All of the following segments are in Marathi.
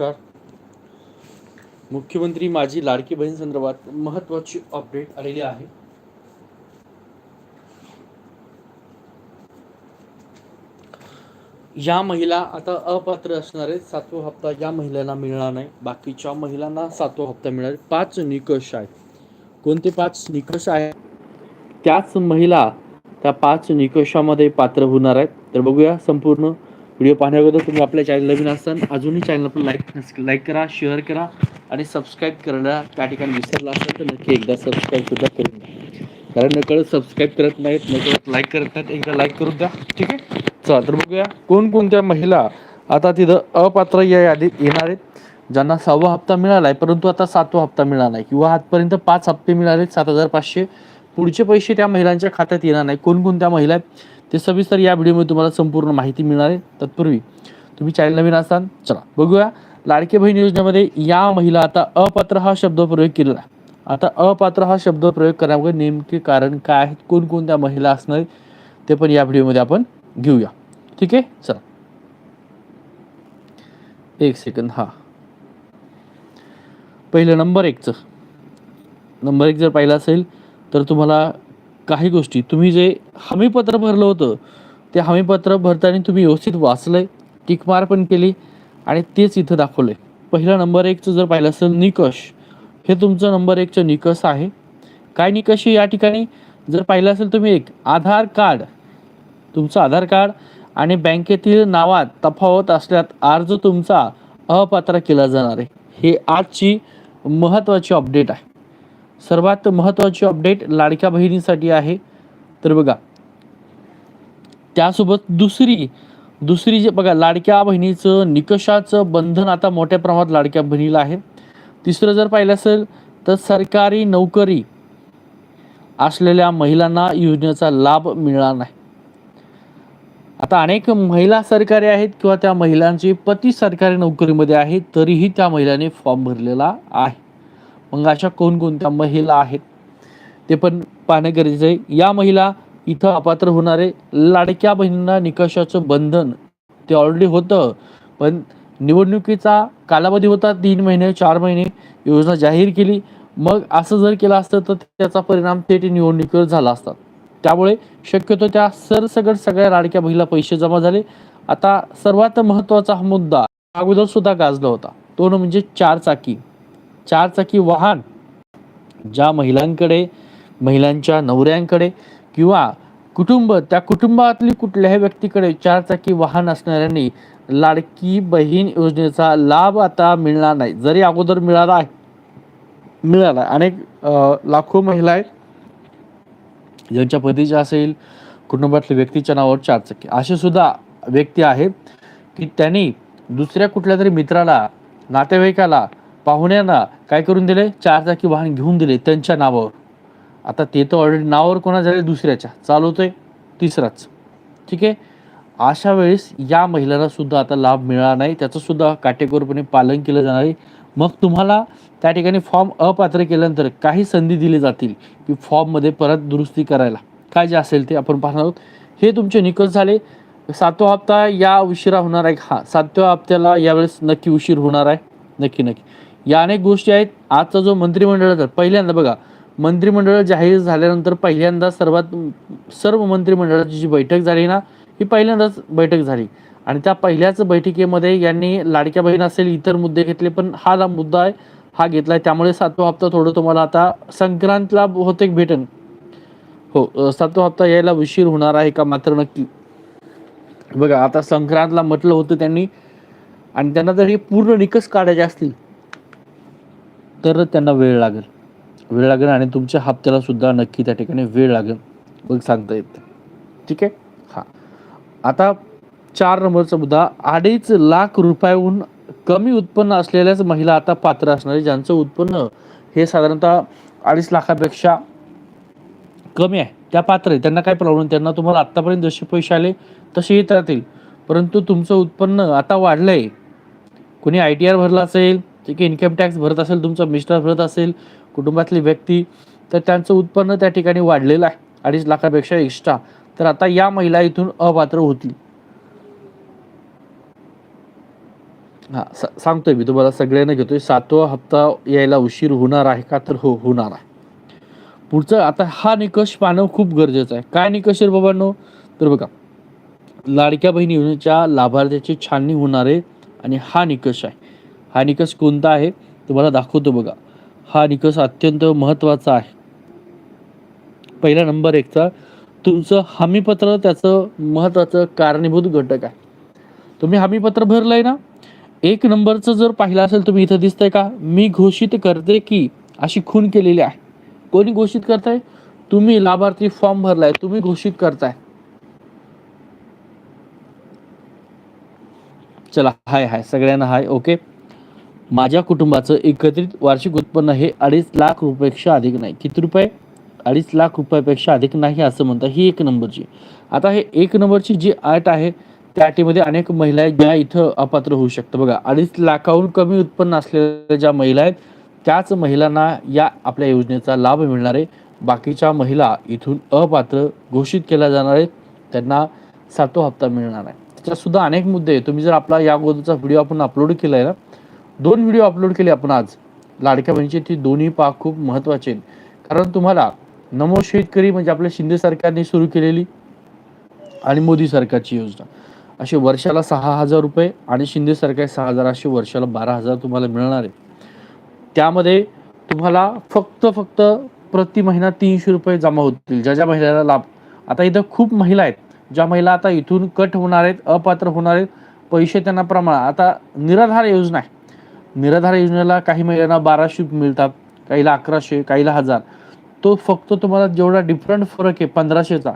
नमस्कार. मुख्यमंत्री माझी लाडकी बहीण संदर्भात महत्वाची अपडेट आलेली आहे. या महिला आता अपात्र असणारे सातवा हप्ता या महिलांना मिळणार नाही. बाकीच्या महिलांना सातवा हप्ता मिळणार पाच निकष आहेत. कोणते पाच निकष आहेत? त्याच महिला त्या पाच निकषामध्ये पात्र होणार आहेत. तर बघूया संपूर्ण व्हिडिओ पाहण्याअगोदर तुम्ही आपल्या चॅनल नवीन असताना अजूनही चॅनल लाईक लाईक करा शेअर करा आणि सबस्क्राईब करायला त्या ठिकाणी विसरला असेल तर नक्की एकदा सबस्क्राईब सुद्धा करून द्या कारण नकळत सबस्क्राईब करत नाहीत नकळत लाईक करत नाहीत एकदा लाईक करून द्या. ठीक आहे? चला तर बघूया कोणकोणत्या महिला आता तिथं अपात्र या यादीत येणार आहेत. ज्यांना सहावा हप्ता मिळाला आहे परंतु आता सातवा हप्ता मिळाला नाही. किंवा आजपर्यंत पाच हप्ते मिळाले सात हजार पाचशे. पुढचे पैसे त्या महिलांच्या खात्यात येणार नाही. कोणकोणत्या महिला आहेत? ते सविस्तर या व्हिडिओमध्ये तुम्हाला संपूर्ण माहिती मिळणार आहे. तत्पूर्वी तुम्ही चॅनल नवीन असाल चला बघूया. लाडके बहीण योजनेमध्ये या महिला आता अपात्र हा शब्द प्रयोग केलेला आहे. आता अपात्र हा शब्द प्रयोग करण्यामुळे नेमके कारण काय आहेत? कोणकोणत्या महिला असणार ते पण या व्हिडिओमध्ये आपण घेऊया. ठीक आहे? चला. एक सेकंद हा. पहिलं नंबर एकचं नंबर एक जर पाहिलं असेल तर तुम्हाला काही गोष्टी. तुम्ही जे हमीपत्र भरलं होतं ते हमीपत्र भरताना तुम्ही व्यवस्थित वाचलंय टिकमार पण केली आणि तेच इथं दाखवलंय. पहिला नंबर एकचं जर पाहिलं असेल निकष हे तुमचं नंबर एकचं निकष आहे. काय निकष आहे या ठिकाणी? जर पाहिलं असेल तुम्ही एक आधार कार्ड. तुमचं आधार कार्ड आणि बँकेतील नावात तफावत असल्यात अर्ज तुमचा अपात्र केला जाणार आहे. हे आजची महत्त्वाची अपडेट आहे. सर्वात महत्त्वाची अपडेट लाडक्या बहिणीसाठी आहे. तर बघा त्यासोबत दुसरी दुसरी जे बघा लाडक्या बहिणीचं निकषाचं बंधन आता मोठ्या प्रमाणात लाडक्या बहिणीला आहे. तिसरं जर पाहिलं असेल तर सरकारी नोकरी असलेल्या महिलांना योजनेचा लाभ मिळणार नाही. आता अनेक महिला सरकारी आहेत किंवा त्या महिलांचे पती सरकारी नोकरीमध्ये आहेत तरीही त्या महिलांनी फॉर्म भरलेला आहे. मग अशा कोणकोणत्या महिला आहेत ते पण पाहणं गरजेचं आहे. या महिला इथं अपात्र होणारे लाडक्या बहिणींना निकषाचं बंधन ते ऑलरेडी होतं पण निवडणुकीचा कालावधी होता तीन महिने चार महिने योजना जाहीर केली. मग असं जर केलं असतं तर त्याचा परिणाम थेट निवडणुकीवर झाला असता. त्यामुळे शक्यतो त्या सरसगट सगळ्या लाडक्या बहिणीला पैसे जमा झाले. आता सर्वात महत्त्वाचा हा मुद्दा अगोदर सुद्धा गाजला होता. तो म्हणजे चार चाकी चारचाकी वाहन ज्या महिलांकडे महिलांच्या नवऱ्यांकडे किंवा कुटुंब त्या कुटुंबातली कुठल्याही व्यक्तीकडे चारचाकी वाहन असणाऱ्यांनी लाडकी बहीण योजनेचा लाभ आता मिळणार नाही जरी अगोदर मिळाला आहे मिळाला आहे. अनेक लाखो महिला आहेत ज्यांच्या पतीच्या असेल कुटुंबातल्या व्यक्तीच्या नावावर चारचाकी असे सुद्धा व्यक्ती आहेत की त्यांनी दुसऱ्या कुठल्या तरी मित्राला नातेवाईकाला पाहुण्यांना काय करून दिले? चार चाकी वाहन घेऊन दिले त्यांच्या नावावर. आता ते तर ऑलरेडी नावावर कोणा झाले? दुसऱ्याच्या. चालवतोय तिसराच. ठीक आहे? अशा वेळेस या महिलांना सुद्धा आता लाभ मिळणार नाही. त्याचं सुद्धा काटेकोरपणे पालन केलं जाणार आहे. मग तुम्हाला त्या ठिकाणी फॉर्म अपात्र केल्यानंतर काही संधी दिली जातील की फॉर्ममध्ये परत दुरुस्ती करायला. काय जे असेल ते आपण पाहणार आहोत. हे तुमचे निकल झाले. सातवा हप्ता या उशिरा होणार आहे. हा सातव्या हप्त्याला यावेळेस नक्की उशीर होणार आहे. नक्की नक्की. या अनेक गोष्टी आहेत. आजचा जो मंत्रिमंडळाचा पहिल्यांदा बघा मंत्रिमंडळ जाहीर झाल्यानंतर पहिल्यांदा सर्वात सर्व मंत्रिमंडळाची जी बैठक झाली ना ही पहिल्यांदाच बैठक झाली. आणि त्या पहिल्याच बैठकीमध्ये यांनी लाडक्या बहीण असेल इतर मुद्दे घेतले पण हा ला मुद्दा आहे हा घेतलाय. त्यामुळे सातवा हप्ता थोडं तुम्हाला आता संक्रांतला बहुतेक भेटन. हो सातवा हप्ता यायला उशीर होणार आहे का मात्र नक्की. बघा आता संक्रांतला म्हटलं होतं त्यांनी आणि त्यांना जर हे पूर्ण निकष काढायचे असतील तर त्यांना वेळ लागेल. वेळ लागेल आणि तुमच्या हप्त्याला सुद्धा नक्की त्या ठिकाणी वेळ लागेल. मग सांगता येते ठीक आहे? हां. आता चार नंबरचा मुद्दा अडीच लाख रुपयाहून कमी उत्पन्न असलेल्याच महिला आता पात्र असणारी ज्यांचं उत्पन्न हे साधारणतः अडीच लाखापेक्षा कमी आहे. त्या पात्र आहे त्यांना काय प्रॉब्लेम त्यांना तुम्हाला आत्तापर्यंत जसे पैसे आले तसे येत राहतील. परंतु तुमचं उत्पन्न आता वाढलं आहे कोणी आय टी आर भरला असेल जे की इन्कम टॅक्स भरत असेल तुमचा मिस्टर भरत असेल कुटुंबातली व्यक्ती तर त्यांचं उत्पन्न त्या ठिकाणी वाढलेलं आहे अडीच लाखापेक्षा एक्स्ट्रा तर आता या महिला इथून अपात्र होतील. हां सांगतोय मी तुम्हाला सगळ्यांना घेतोय. सातवा हप्ता यायला उशीर होणार आहे का? तर हो होणार आहे. पुढचं आता हा निकष पाहणं खूप गरजेचं आहे. काय निकष आहे बाबांनो? तर बघा लाडक्या बहिणी योजनेच्या लाभार्थ्याची छाननी होणार आहे आणि हा निकष आहे. हा निकष कोणता आहे? तुम्हाला दाखवतो बघा. हा निकष अत्यंत महत्त्वाचा आहे. पहिला नंबर एकचा तुमचं हमीपत्र त्याचं महत्त्वाचं कारणीभूत घटक आहे. तुम्ही हमीपत्र भरलं आहे ना? एक नंबरचं जर पाहिलं असेल तुम्ही इथं दिसतंय का? मी घोषित करते की अशी खून केलेली आहे. कोणी घोषित करताय? तुम्ही लाभार्थी फॉर्म भरलाय तुम्ही घोषित करताय. चला हाय हाय सगळ्यांना हाय ओके? माझ्या कुटुंबाचं एकत्रित वार्षिक उत्पन्न हे अडीच लाख रुपयापेक्षा अधिक नाही. किती रुपये? अडीच लाख रुपयापेक्षा अधिक नाही असं म्हणतात. ही एक नंबरची. आता हे एक नंबरची जी अट आहे त्या अटीमध्ये अनेक महिला आहेत ज्या इथं अपात्र होऊ शकतं बघा अडीच लाखाहून कमी उत्पन्न असलेल्या ज्या महिला आहेत त्याच महिलांना या आपल्या योजनेचा लाभ मिळणार आहे. बाकीच्या महिला इथून अपात्र घोषित केल्या जाणार आहेत. त्यांना सातो हप्ता मिळणार आहे. त्याच्यात सुद्धा अनेक मुद्दे आहेत. तुम्ही जर आपला या अगोदरचा व्हिडिओ आपण अपलोड केला आहे ना दोन व्हिडिओ अपलोड केले आपण आज. लाडक्या बहिणीचे ती दोन्ही पाक खूप महत्त्वाचे आहेत. कारण तुम्हाला नमो शेतकरी म्हणजे आपल्या शिंदे सरकारने सुरू केलेली आणि मोदी सरकारची योजना. असे वर्षाला सहा हजार रुपये आणि शिंदे सरकार सहा हजार असे वर्षाला बारा हजार तुम्हाला मिळणार आहे. त्यामध्ये तुम्हाला फक्त फक्त प्रति महिना तीनशे रुपये जमा होतील. ज्या ज्या महिलाला लाभ. आता इथं खूप महिला आहेत. ज्या महिला आता इथून कट होणार आहेत अपात्र होणार आहेत. पैसे त्यांना प्रमाण. आता निराधार योजना आहे. निराधार योजनेला काही महिलांना बाराशे मिळतात काहीला अकराशे काहीला हजार. तो फक्त तुम्हाला जेवढा डिफरंट फरक आहे पंधराशेचा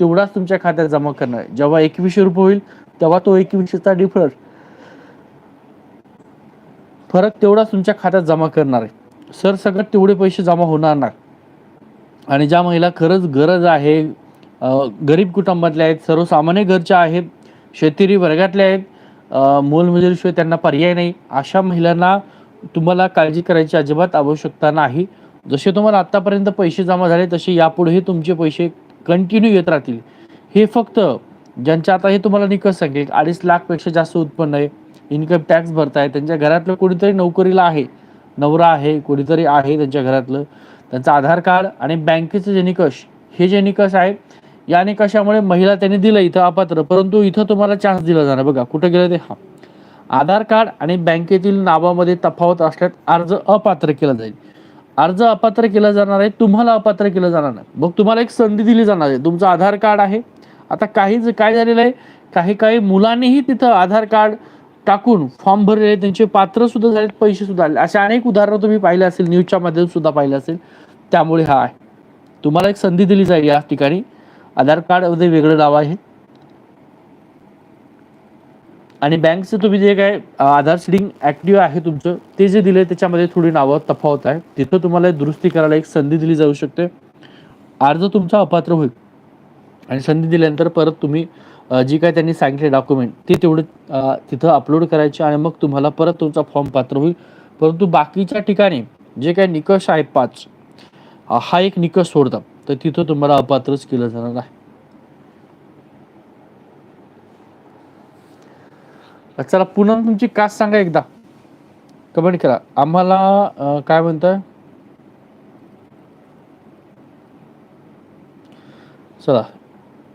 तेवढाच तुमच्या खात्यात जमा करणार आहे. जेव्हा एकवीसशे रुपये होईल तेव्हा तो एकवीसशेचा डिफरंट फरक तेवढाच तुमच्या खात्यात जमा करणार आहे. सर सगळं तेवढे पैसे जमा होणार नाही. आणि ज्या महिला खरंच गरज आहे गरीब कुटुंबातल्या आहेत सर्वसामान्य घरच्या आहेत शेतकरी वर्गातल्या आहेत मोलमजुरीशिवाय त्यांना पर्याय नाही. अशा महिलांना तुम्हाला काळजी करायची अजिबात आवश्यकता नाही. जसे तुम्हाला आत्तापर्यंत पैसे जमा झाले तसे यापुढेही तुमचे पैसे कंटिन्यू येत राहतील. हे फक्त ज्यांच्या आता हे तुम्हाला निकष सांगेल अडीच लाखपेक्षा जास्त उत्पन्न आहे. इन्कम टॅक्स भरताय त्यांच्या घरातलं कोणीतरी नोकरीला आहे. नवरा आहे कोणीतरी आहे त्यांच्या घरातलं. त्यांचं आधार कार्ड आणि बँकेचे जे निकष हे जे निकष आहेत या निकषामुळे महिला त्यांनी दिलं इथं अपात्र? परंतु इथं तुम्हाला चान्स दिला जाणार. बघा कुठं गेलं ते? हा. आधार कार्ड आणि बँकेतील नावामध्ये तफावत असल्यास अर्ज अपात्र केला जाईल. अर्ज अपात्र केला जाणार आहे तुम्हाला अपात्र केलं जाणार नाही. मग तुम्हाला एक संधी दिली जाणार आहे. तुमचं आधार कार्ड आहे. आता काही काय झालेलं आहे? काही काही मुलांनीही तिथं आधार कार्ड टाकून फॉर्म भरलेले त्यांचे पात्र सुद्धा झालेत पैसे सुद्धा आले. अशा अनेक उदाहरणं तुम्ही पाहिले असेल न्यूजच्या माध्यमातून सुद्धा पाहिले असेल. त्यामुळे हा आहे. तुम्हाला एक संधी दिली जाईल या ठिकाणी. आधार कार्डमध्ये वेगळं नाव आहे. आणि बँकचं तुम्ही जे काय आधार सिडिंग ऍक्टिव्ह आहे तुमचं ते जे दिले त्याच्यामध्ये थोडी नावं तफावत आहे. तिथं तुम्हाला दुरुस्ती करायला एक संधी दिली जाऊ शकते. अर्ज तुमचा अपात्र होईल. आणि संधी दिल्यानंतर परत तुम्ही जी काय त्यांनी सांगितले डॉक्युमेंट ते तेवढे तिथं अपलोड करायचे आणि मग तुम्हाला परत तुमचा फॉर्म पात्र होईल. परंतु बाकीच्या ठिकाणी जे काय निकष आहेत पाच हा एक निकष सोडतात. तर तिथं तुम्हाला अपात्रच केलं जाणार आहे. चला पुन्हा तुमची कास्ट सांगा एकदा. कमेंट करा. आम्हाला काय म्हणताय? चला.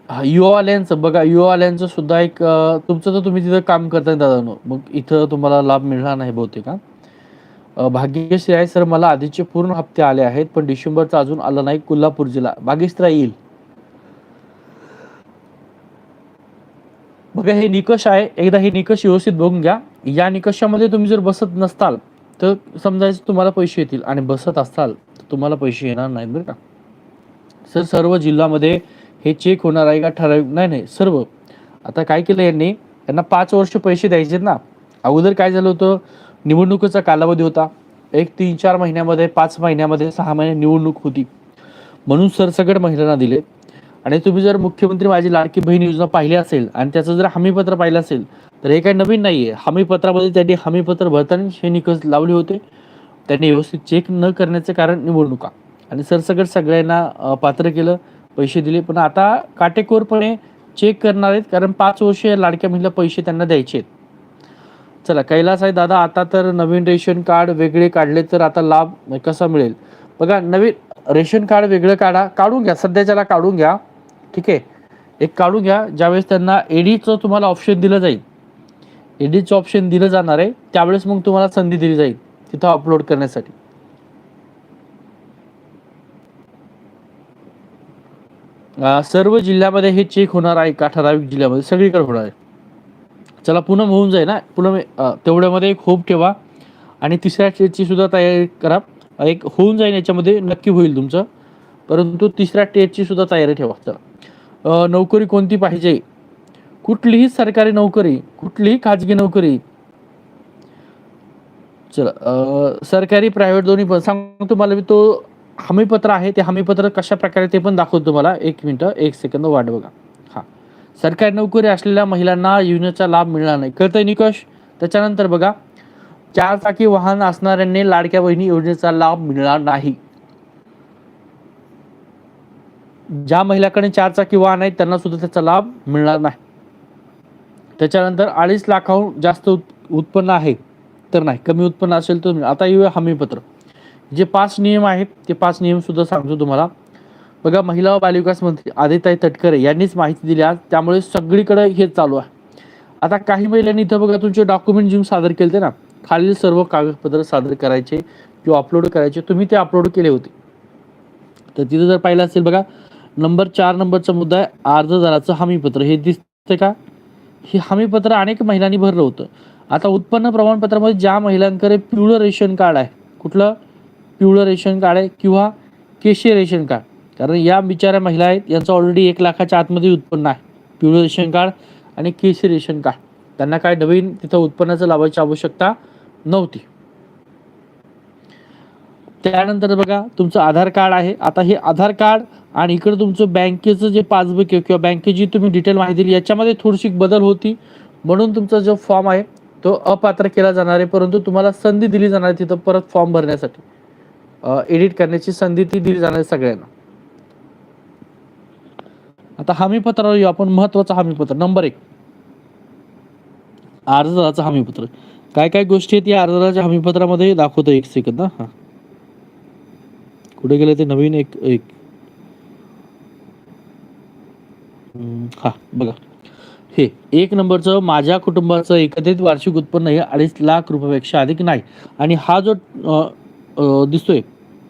युवा युवावाल्यांचं बघा युवावाल्यांचं सुद्धा एक तुमचं तर तुम्ही तिथं काम करताय दादा मग इथं तुम्हाला लाभ मिळणार नाही बहुतेक हा. भाग्यश्री आहे सर मला आधीचे पूर्ण हप्ते आले आहेत पण डिसेंबरचा अजून आला नाही कोल्हापूर जिल्हा. भाग्यश्री येईल. बघा हे निकष आहे. एकदा हे निकष व्यवस्थित बघून घ्या. या निकषामध्ये तुम्ही जर बसत नसताल तर समजायचं तुम्हाला पैसे येतील. आणि बसत असाल तर तुम्हाला पैसे येणार नाहीत बरं का. सर सर्व जिल्ह्यामध्ये हे चेक होणार आहे का? ठराविक नाही नाही सर्व. आता काय केलं यांनी? यांना पाच वर्ष पैसे द्यायचे ना. अगोदर काय झालं होतं? निवडणुकीचा कालावधी होता. एक तीन चार महिन्यामध्ये पाच महिन्यामध्ये सहा महिने निवडणूक होती. म्हणून सरसकट महिलांना दिले. आणि तुम्ही जर मुख्यमंत्री माझी लाडकी बहीण योजना पाहिली असेल आणि त्याचं जर हमीपत्र पाहिलं असेल तर हे काही नवीन नाही आहे हमीपत्रामध्ये त्यांनी हमीपत्र भरताना हे निकष लावले होते. त्यांनी व्यवस्थित चेक न करण्याचं कारण निवडणुका आणि सरसकट सगळ्यांना पात्र केलं पैसे दिले. पण आता काटेकोरपणे चेक करणार आहेत कारण पाच वर्ष या लाडक्या महिला पैसे त्यांना द्यायचे आहेत. चला कैलास आहे दादा आता तर नवीन रेशन कार्ड वेगळे काढले तर आता लाभ कसा मिळेल? बघा नवीन रेशन कार्ड वेगळं काढा काढून घ्या. सध्याच्याला काढून घ्या. ठीक आहे? एक काढून घ्या ज्यावेळेस त्यांना एडीचं तुम्हाला ऑप्शन दिलं जाईल. एडीचं ऑप्शन दिलं जाणार आहे त्यावेळेस मग तुम्हाला संधी दिली जाईल तिथं अपलोड करण्यासाठी. सर्व जिल्ह्यामध्ये हे चेक होणार आहे का? ठराविक जिल्ह्यामध्ये सगळीकडे होणार आहे. चला पुन्हा होऊन जाईल ना पुन्हा तेवढ्यामध्ये एक होप ठेवा. आणि तिसऱ्या टेटची सुद्धा तयारी करा. एक होऊन जाईल याच्यामध्ये नक्की होईल तुमचं. परंतु तिसऱ्या टेटची सुद्धा तयारी ठेवा चला. नोकरी कोणती पाहिजे? कुठलीही सरकारी नोकरी कुठलीही खाजगी नोकरी. चला सरकारी प्रायव्हेट दोन्ही पण. सांगतो तुम्हाला मी तो हमीपत्र आहे ते हमीपत्र कशा प्रकारे ते पण दाखवतो तुम्हाला. एक मिनिट एक सेकंद वाट बघा. हा. सरकारी नोकरी असलेल्या महिलांना योजनेचा लाभ मिळणार नाही. कळतंय निकष? त्याच्यानंतर बघा चार चाकी वाहन असणाऱ्यांनी लाडक्या बहिणी योजनेचा लाभ मिळणार नाही. ज्या महिलाकडे चार चाकी वाहन आहेत त्यांना सुद्धा त्याचा लाभ मिळणार नाही. त्याच्यानंतर अडीच लाखाहून जास्त उत्पन्न आहे तर नाही. कमी उत्पन्न असेल तर आता येऊया हमीपत्र. जे पाच नियम आहेत ते पाच नियम सुद्धा सांगतो तुम्हाला. बघा महिला व बालविकास मंत्री आदिताई तटकरे यांनीच माहिती दिली आज. त्यामुळे सगळीकडे हे चालू आहे. आता काही महिलांनी इथं बघा तुमचे डॉक्युमेंट जेव्हा सादर केले ना. खालील सर्व कागदपत्र सादर करायचे किंवा अपलोड करायचे. तुम्ही ते अपलोड केले होते. तर तिथं जर पाहिलं असेल बघा नंबर चार नंबरचा मुद्दा आहे अर्जदाराचं हमीपत्र. हे दिसतंय का? हे हमीपत्र अनेक महिलांनी भरलं होतं. आता उत्पन्न प्रमाणपत्रामध्ये ज्या महिलांकडे पिवळं रेशन कार्ड आहे कुठलं? पिवळं रेशन कार्ड आहे किंवा केशरी रेशन कार्ड. कारण या बिचाऱ्या महिला आहेत यांचं ऑलरेडी एक लाखाच्या आतमध्ये उत्पन्न आहे. पिवळं रेशन कार्ड आणि केशरी रेशन कार्ड. त्यांना काय नवीन तिथं उत्पन्नाचं लाभायची आवश्यकता नव्हती. त्यानंतर बघा तुमचं आधार कार्ड आहे. आता हे आधार कार्ड आणि इकडे तुमचं बँकेचं जे पासबुक आहे किंवा बँकेची तुम्ही डिटेल माहिती दिली याच्यामध्ये थोडीशी बदल होती. म्हणून तुमचा जो फॉर्म आहे तो अपात्र केला जाणार आहे. परंतु तुम्हाला संधी दिली जाणार आहे तिथं परत फॉर्म भरण्यासाठी. एडिट करण्याची संधी ती दिली जाणार आहे सगळ्यांना. आता हमीपत्रावर येऊ आपण महत्वाचं हमीपत्र. नंबर एक. अर्जदाराचं हमीपत्र. काय काय गोष्टी आहेत या अर्जदाराच्या हमीपत्रामध्ये? दाखवतो एक सेकंद हा. कुठे गेलं ते? नवीन एक एक. हा बघा. हे एक नंबरचं माझ्या कुटुंबाचं एकत्रित वार्षिक उत्पन्न हे अडीच लाख रुपयापेक्षा अधिक नाही. आणि हा जो दिसतोय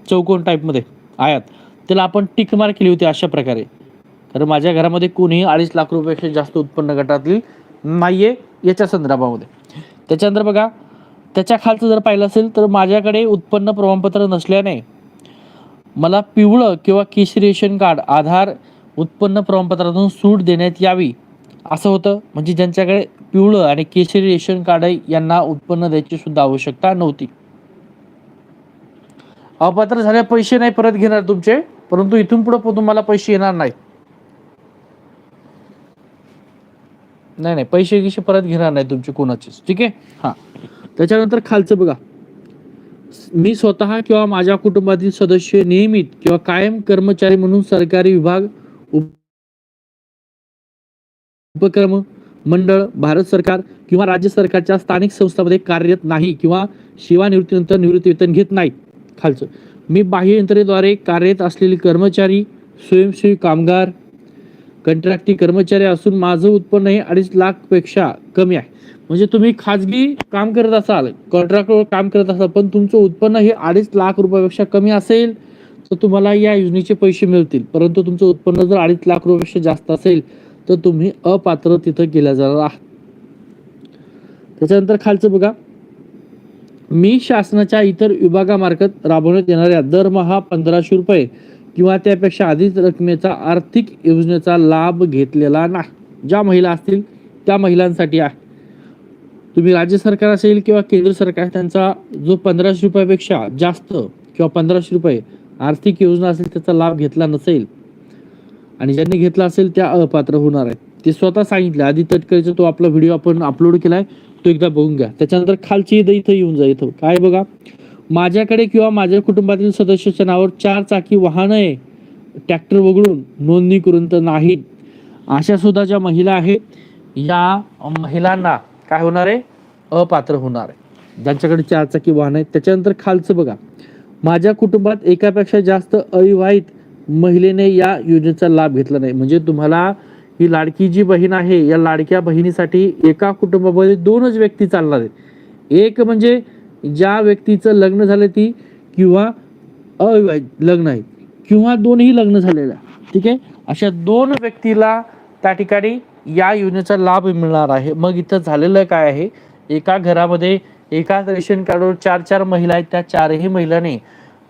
चौकोन टाईपमध्ये आयात त्याला आपण टिक मार्क केली होती अशा प्रकारे. कारण माझ्या घरामध्ये कोणीही अडीच लाख रुपयापेक्षा जास्त उत्पन्न गटातली नाहीये याच्या संदर्भामध्ये. त्याच्यानंतर बघा त्याच्या खालचं जर पाहिलं असेल तर माझ्याकडे उत्पन्न प्रमाणपत्र नसल्याने मला पिवळं किंवा केशरी रेशन कार्ड आधार उत्पन्न प्रमाणपत्रातून सूट देण्यात यावी. असं होतं म्हणजे ज्यांच्याकडे पिवळं आणि केशरी रेशन कार्ड यांना उत्पन्न द्यायची सुद्धा आवश्यकता नव्हती. अपात्र झाले पैसे नाही परत घेणार तुमचे. परंतु इथून पुढे तुम्हाला पैसे येणार नाही नाही नाही पैसे गिसे परत घेणार नाही तुमचे कोणाचेच. ठीक आहे? हा. त्याच्यानंतर खालचं बघा. मी स्वतः किंवा माझ्या कुटुंबातील सदस्य नियमित किंवा कायम कर्मचारी म्हणून सरकारी विभाग उपक्रम मंडळ भारत सरकार किंवा राज्य सरकारच्या स्थानिक संस्थांमध्ये कार्यरत नाही किंवा सेवानिवृत्तीनंतर निवृत्ती वेतन घेत नाही. खालचं. मी बाह्य यंत्रणेद्वारे कार्यरत असलेले कर्मचारी स्वयंसेवी कामगार कंत्राटी कर्मचारी असून माझं उत्पन्न हे अडीच लाखपेक्षा कमी आहे. म्हणजे तुम्ही खाजगी काम करत असाल कॉन्ट्रॅक्टवर काम करत असाल पण तुमचं उत्पन्न हे अडीच लाख रुपयापेक्षा कमी असेल तर तुम्हाला या योजनेचे पैसे मिळतील. परंतु तुमचं उत्पन्न जर अडीच लाख रुपयापेक्षा जास्त असेल तर तुम्ही अपात्र तिथं केल्या जाणार आहात. त्याच्यानंतर खालचं बघा. मी शासनाच्या इतर विभागामार्फत राबवण्यात येणाऱ्या दरमहा पंधराशे रुपये किंवा त्यापेक्षा अधिक रकमेचा आर्थिक योजनेचा लाभ घेतलेला नाही. ज्या महिला असतील त्या महिलांसाठी आहे. तुम्ही राज्य सरकार असेल किंवा केंद्र सरकार त्यांचा जो पंधराशे रुपयापेक्षा जास्त किंवा पंधराशे रुपये आर्थिक योजना असेल त्याचा लाभ घेतला नसेल आणि ज्यांनी घेतला असेल त्या अपात्र होणार आहेत. ते स्वतः सांगितले आधी तटकरीचा तो आपला व्हिडिओ आपण अपलोड केलाय तो एकदा बघून घ्या. त्याच्यानंतर खालची इथं इथं येऊन जा इथं. काय बघा? माझ्याकडे किंवा माझ्या कुटुंबातील सदस्याच्या नावावर चार चाकी वाहन आहे. ट्रॅक्टर वगळून नोंदणी करून तर नाहीत. अशा सुद्धा ज्या महिला आहेत या महिलांना काय होणार आहे? अपात्र होणार आहे. ज्यांच्याकडे चारचाकी वाहन आहेत त्याच्यानंतर खालचं बघा. माझ्या कुटुंबात एकापेक्षा जास्त अविवाहित महिलेने या योजनेचा लाभ घेतला नाही. म्हणजे तुम्हाला ही लाडकी जी बहीण आहे या लाडक्या बहिणीसाठी एका कुटुंबामध्ये दोनच व्यक्ती चालणार आहेत. एक म्हणजे ज्या व्यक्तीचं लग्न झालं ती किंवा अविवाहित लग्न आहे किंवा दोनही लग्न झालेल्या. ठीक आहे? अशा दोन व्यक्तीला त्या ठिकाणी या योजनेचा लाभ मिळणार आहे. मग इथं झालेलं काय आहे? एका घरामध्ये एकाच रेशन कार्डवर चार चार महिला आहेत त्या चारही महिलांनी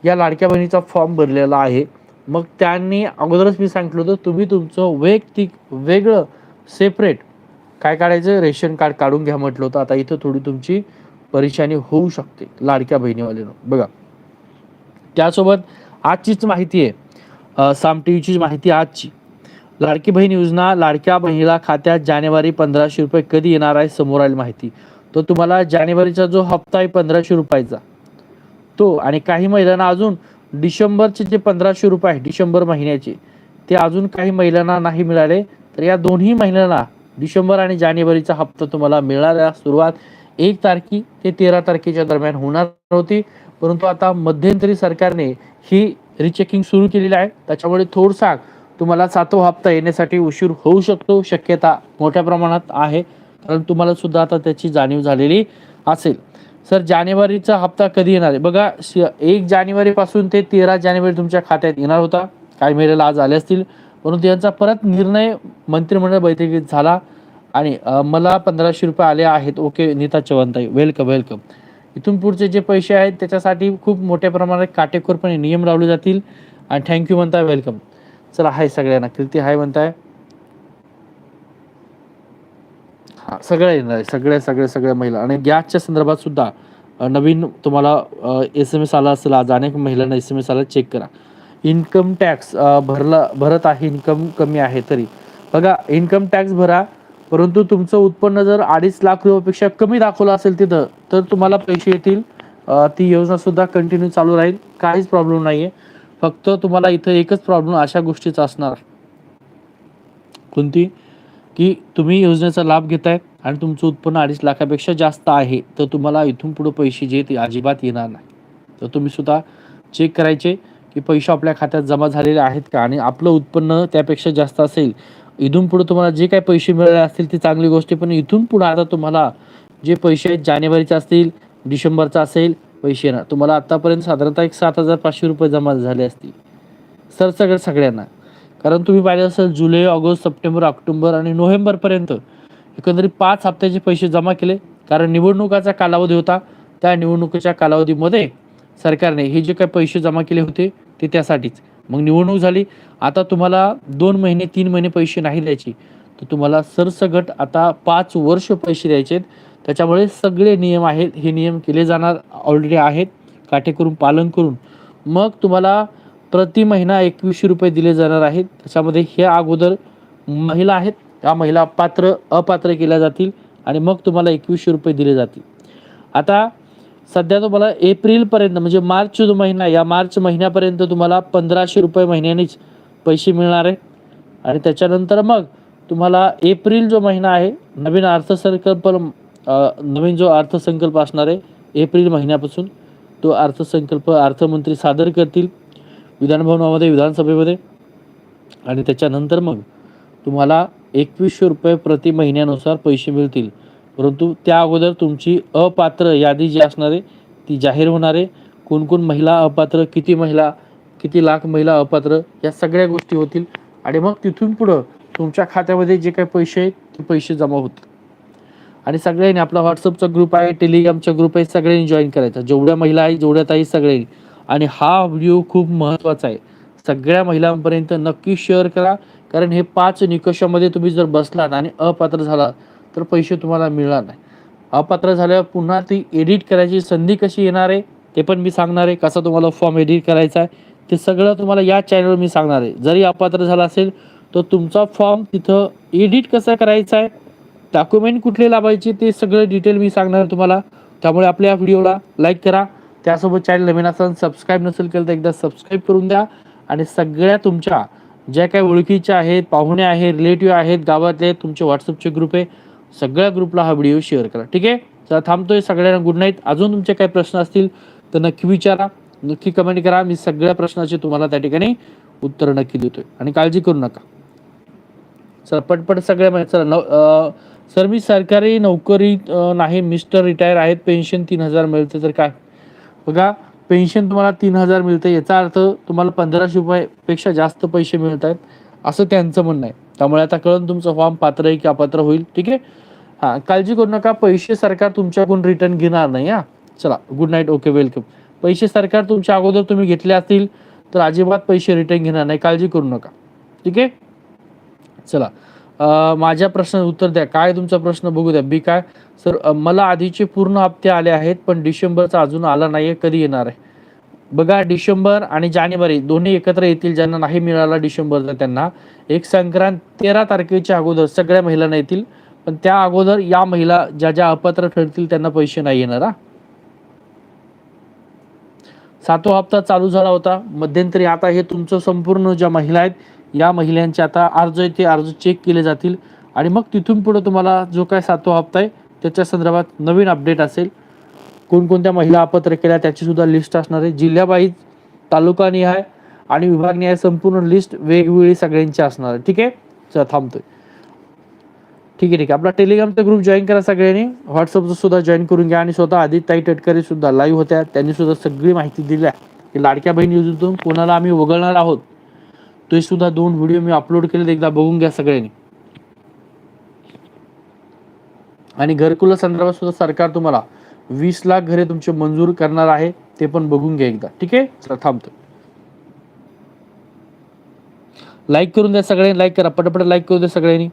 या लाडक्या बहिणीचा फॉर्म भरलेला आहे. मग त्यांनी अगोदरच मी सांगितलं होतं तुम्ही तुमचं वैयक्तिक वेगळं सेपरेट काय काढायचं? रेशन कार्ड काढून घ्या म्हटलं होतं. आता इथं थोडी तुमची परेशानी होऊ शकते लाडक्या बहिणीवाल्यानं. बघा त्यासोबत आजचीच माहिती आहे. अ, साम टी माहिती आजची. लाडकी बहीण योजना लाडक्या बहिणीला खात्यात जानेवारी पंधराशे रुपये कधी येणार आहे समोर आली माहिती. तो तुम्हाला जानेवारीचा जो हप्ता आहे पंधराशे रुपयाचा. तो आणि काही महिलांना अजून डिसेंबरचे जे पंधराशे रुपये आहे डिसेंबर महिन्याचे ते अजून काही महिलांना नाही मिळाले. तर या दोन्ही महिन्यांना डिसेंबर आणि जानेवारीचा हप्ता तुम्हाला मिळणाऱ्या सुरुवात एक तारखी ते तेरा तारखेच्या दरम्यान होणार होती. परंतु आता मध्यंतरी सरकारने ही रिचेकिंग सुरू केलेली आहे. त्याच्यामुळे थोडसा तुम्हाला सातवा हप्ता येण्यासाठी उशीर होऊ शकतो. शक्यता मोठ्या प्रमाणात आहे. कारण तुम्हाला सुद्धा आता त्याची जाणीव झालेली असेल. सर जानेवारीचा हप्ता कधी येणार आहे? बघा श- एक जानेवारीपासून ते तेरा जानेवारी तुमच्या खात्यात येणार होता. काही महिन्याला आज आले असतील. परंतु यांचा परत निर्णय मंत्रिमंडळ बैठकीत झाला आणि मला पंधराशे रुपये आले आहेत. ओके नीता चव्हाणताई वेलकम वेलकम इथून पुढचे जे पैसे आहेत त्याच्यासाठी खूप मोठ्या प्रमाणात काटेकोरपणे नियम लावले जातील. आणि थँक्यू म्हणताय वेलकम चला हाय सगळ्यांना. कीर्ती हाय म्हणताय? हा सगळ्या येणार आहे सगळ्या सगळ्या सगळ्या महिला. आणि गॅसच्या संदर्भात सुद्धा नवीन तुम्हाला एस एम एस आला असेल आज अनेक महिलांना एस एम एस आला चेक करा. इन्कम टॅक्स भरला भरत आहे इन्कम कमी आहे तरी. बघा इन्कम टॅक्स भरा परंतु तुमचं उत्पन्न जर अडीच लाख रुपयापेक्षा कमी दाखवलं असेल तिथं तर तुम्हाला पैसे येतील. ती योजना सुद्धा कंटिन्यू चालू राहील काहीच प्रॉब्लेम नाही आहे फक्त तुम्हाला इथं एकच प्रॉब्लेम अशा गोष्टीचा असणार. कोणती? की तुम्ही योजनेचा लाभ घेताय आणि तुमचं उत्पन्न अडीच लाखापेक्षा जास्त आहे तर तुम्हाला इथून पुढे पैसे जे ते अजिबात येणार नाही. तर तुम्ही सुद्धा चेक करायचे की पैसे आपल्या खात्यात जमा झालेले आहेत का? आणि आपलं उत्पन्न त्यापेक्षा जास्त असेल इथून पुढे तुम्हाला जे काही पैसे मिळाले असतील ती चांगली गोष्ट आहे पण इथून पुढे आता तुम्हाला जे पैसे आहेत जानेवारीचे असतील डिसेंबरचा असेल पैसे येणार. तुम्हाला आतापर्यंत साधारणतः एक सात हजार पाचशे रुपये जमा झाले असतील. सर सगळं सगळ्यांना. कारण तुम्ही पाहिलं असेल जुलै ऑगस्ट सप्टेंबर ऑक्टोबर आणि नोव्हेंबरपर्यंत एकंदरीत पाच हप्त्याचे पैसे जमा केले. कारण निवडणुकाचा कालावधी होता. त्या निवडणुकीच्या कालावधीमध्ये सरकारने हे जे काही पैसे जमा केले होते ते त्यासाठीच. मग निवडणूक झाली. आता तुम्हाला दोन महिने तीन महिने पैसे नाही द्यायचे. तर तुम्हाला सरसगट आता पाच वर्ष पैसे द्यायचे आहेत. त्याच्यामुळे सगळे नियम आहेत. हे नियम केले जाणार ऑलरेडी आहेत. काटेकरून पालन करून. मग तुम्हाला प्रति महिना एकवीसशे रुपये दिले जाणार आहेत. त्याच्यामध्ये हे अगोदर महिला आहेत. त्या महिला पात्र अपात्र केल्या जातील आणि मग तुम्हाला एकवीसशे रुपये दिले जातील. आता सध्या तुम्हाला एप्रिलपर्यंत म्हणजे मार्च जो महिना या मार्च महिन्यापर्यंत तुम्हाला पंधराशे रुपये महिन्यानेच पैसे मिळणार आहे. आणि त्याच्यानंतर मग तुम्हाला एप्रिल जो महिना आहे नवीन अर्थसंकल्प नवीन जो अर्थसंकल्प असणार आहे एप्रिल महिन्यापासून तो अर्थसंकल्प अर्थमंत्री सादर करतील. विधानभवनामध्ये विधानसभेमध्ये. आणि त्याच्यानंतर मग तुम्हाला एकवीसशे रुपये प्रति महिन्यानुसार पैसे मिळतील. परंतु त्या अगोदर तुमची अपात्र यादी जी असणार आहे ती जाहीर होणार आहे. कोण कोण महिला अपात्र किती महिला किती लाख महिला अपात्र या सगळ्या गोष्टी होतील. आणि मग तिथून पुढं तुमच्या खात्यामध्ये जे काही पैसे आहेत ते पैसे जमा होतील. आणि सगळ्यांनी आपला व्हॉट्सअपचा ग्रुप आहे टेलिग्रामचा ग्रुप आहे सगळ्यांनी जॉईन करायचा. जेवढ्या महिला आहे जेवढ्या ताई सगळ्यांनी. आणि हा व्हिडिओ खूप महत्त्वाचा आहे. सगळ्या महिलांपर्यंत नक्की शेअर करा. कारण हे पाच निकषामध्ये तुम्ही जर बसलात आणि अपात्र झाला तर पैसे तुम्हाला मिळणार नाही. अपात्र झाल्यावर पुन्हा ती एडिट करायची संधी कशी येणार आहे ते पण मी सांगणार आहे. कसा तुम्हाला फॉर्म एडिट करायचा आहे ते सगळं तुम्हाला या चॅनलवर मी सांगणार आहे. जरी अपात्र झाला असेल तर तुमचा फॉर्म तिथं एडिट कसा करायचा आहे डॉक्युमेंट कुठले लावायचे ते सगळं डिटेल मी सांगणार आहे तुम्हाला. त्यामुळे आपल्या व्हिडिओला लाईक करा. त्यासोबत चॅनल नवीन असेल सबस्क्राईब नसेल केलं तर एकदा सबस्क्राईब करून द्या. आणि सगळ्या तुमच्या ज्या काही ओळखीच्या आहेत पाहुणे आहेत रिलेटिव्ह आहेत गावातले तुमचे व्हॉट्सअपचे ग्रुप आहे सगळ्या ग्रुपला हा व्हिडिओ शेअर करा. ठीक आहे? चला थांबतोय सगळ्यांना गुड नाईट अजून तुमचे काही प्रश्न असतील तर नक्की विचारा. नक्की कमेंट करा. मी सगळ्या प्रश्नाचे तुम्हाला त्या ठिकाणी उत्तर नक्की देतोय. आणि काळजी करू नका. सर पटपट सगळ्या माहिती चला नव सर मी सरकारी नोकरी नाही मिस्टर रिटायर आहेत. पेन्शन तीन हजार मिळते तर काय? बघा पेन्शन तुम्हाला तीन हजार मिळते याचा अर्थ तुम्हाला पंधराशे रुपयापेक्षा जास्त पैसे मिळत आहेत असं त्यांचं म्हणणं आहे. त्यामुळे आता कळून तुमचं फॉर्म पात्र आहे की अपात्र होईल. ठीक आहे? हां काळजी करू नका. पैसे सरकार तुमच्याकडून रिटर्न घेणार नाही हां. चला गुड नाईट ओके वेलकम पैसे सरकार तुमच्या अगोदर तुम्ही घेतले असतील तर अजिबात पैसे रिटर्न घेणार नाही. काळजी करू नका. ठीक आहे? चला. माझ्या प्रश्नाचं उत्तर द्या. काय तुमचा प्रश्न बघू द्या. बी काय? सर मला आधीचे पूर्ण हप्ते आले आहेत पण डिसेंबरचा अजून आला नाहीये कधी येणार आहे? बघा डिसेंबर आणि जानेवारी दोन्ही एकत्र येतील ज्यांना नाही मिळाला डिसेंबरचा त्यांना. एक संक्रांत तेरा तारखेच्या अगोदर सगळ्या महिलांना येतील पण त्या अगोदर या महिला ज्या ज्या अपात्र ठरतील त्यांना पैसे नाही येणार हा? सातवा हप्ता चालू झाला होता. मध्यंतरी आता हे तुमचं संपूर्ण ज्या महिला आहेत या महिलांचे आता अर्ज आहे ते अर्ज चेक केले जातील. आणि मग तिथून पुढे तुम्हाला जो काय सातवा हप्ता आहे त्याच्या संदर्भात नवीन अपडेट असेल. कोणकोणत्या महिला अपत्र केल्या त्याची सुद्धा लिस्ट असणार आहे. जिल्ह्याबाईज तालुकानिहाय आणि विभागनिहाय संपूर्ण लिस्ट वेगवेगळी सगळ्यांची असणार आहे. ठीक आहे? चला थांबतोय. ठीक आहे ठीक आहे. आपला टेलिग्रामचा ग्रुप जॉईन करा सगळ्यांनी. व्हॉट्सअपचा सुद्धा जॉईन करून घ्या. आणि स्वतः आदित्य टटकरे सुद्धा लाईव्ह होत्या. त्यांनी सुद्धा सगळी माहिती दिली आहे. की लाडक्या बहीण योजनेतून कोणाला आम्ही वगळणार आहोत? ते सुद्धा दोन व्हिडिओ मी अपलोड केले एकदा बघून घ्या सगळ्यांनी. आणि घरकुला संदर्भात सुद्धा सरकार तुम्हाला वीस लाख घरे तुमचे मंजूर करणार आहे ते पण बघून घ्या एकदा. ठीक आहे? चला थांबतो. लाईक करून द्या सगळ्यांनी लाईक करा पटापट लाईक करून द्या सगळ्यांनी.